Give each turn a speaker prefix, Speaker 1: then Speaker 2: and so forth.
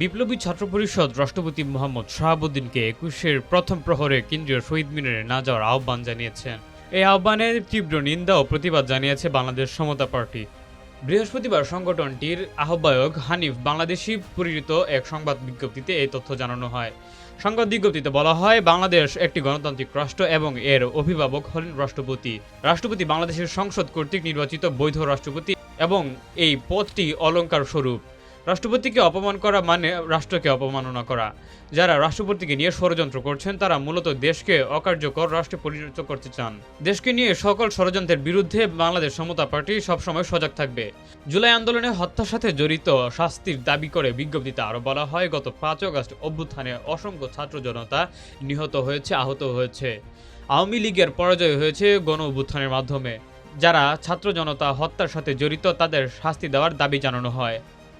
Speaker 1: বিপ্লবী ছাত্র পরিষদ রাষ্ট্রপতি মোহাম্মদ শাহাবুদ্দিনকে একুশের প্রথম প্রহরে কেন্দ্রীয় শহীদ মিনারে না যাওয়ার আহ্বান জানিয়েছেন এই আহ্বানের তীব্র নিন্দা ও প্রতিবাদ জানিয়েছে বাংলাদেশ সমতা পার্টি। বৃহস্পতিবার সংগঠনটির আহ্বায়ক হানিফ বাংলাদেশি পরিচিত এক সংবাদ বিজ্ঞপ্তিতে এই তথ্য জানানো হয়। সংবাদ বিজ্ঞপ্তিতে বলা হয়, বাংলাদেশ একটি গণতান্ত্রিক রাষ্ট্র এবং এর অভিভাবক হলেন রাষ্ট্রপতি। রাষ্ট্রপতি বাংলাদেশের সংসদ কর্তৃক নির্বাচিত বৈধ রাষ্ট্রপতি এবং এই পদটি অলংকার স্বরূপ রাষ্ট্রপতিকে অপমান করা মানে রাষ্ট্রকে অপমাননা করা। যারা রাষ্ট্রপতিকে নিয়ে ষড়যন্ত্র করছেন, তারা মূলত দেশকে অকার্যকর রাষ্ট্রে পরিণত করতে চান। দেশকে নিয়ে সকল ষড়যন্ত্রের বিরুদ্ধে বাংলাদেশ সমতা পার্টি সবসময় সজাগ থাকবে। জুলাই আন্দোলনে হত্যার সাথে জড়িত শাস্তির দাবি করে বিজ্ঞপ্তিতে আরও বলা হয়, গত পাঁচ আগস্ট অভ্যুত্থানে অসংখ্য ছাত্র জনতা নিহত হয়েছে, আহত হয়েছে। আওয়ামী লীগের পরাজয় হয়েছে গণ অভ্যুত্থানের মাধ্যমে। যারা ছাত্র জনতা হত্যার সাথে জড়িত, তাদের শাস্তি দেওয়ার দাবি জানানো হয়।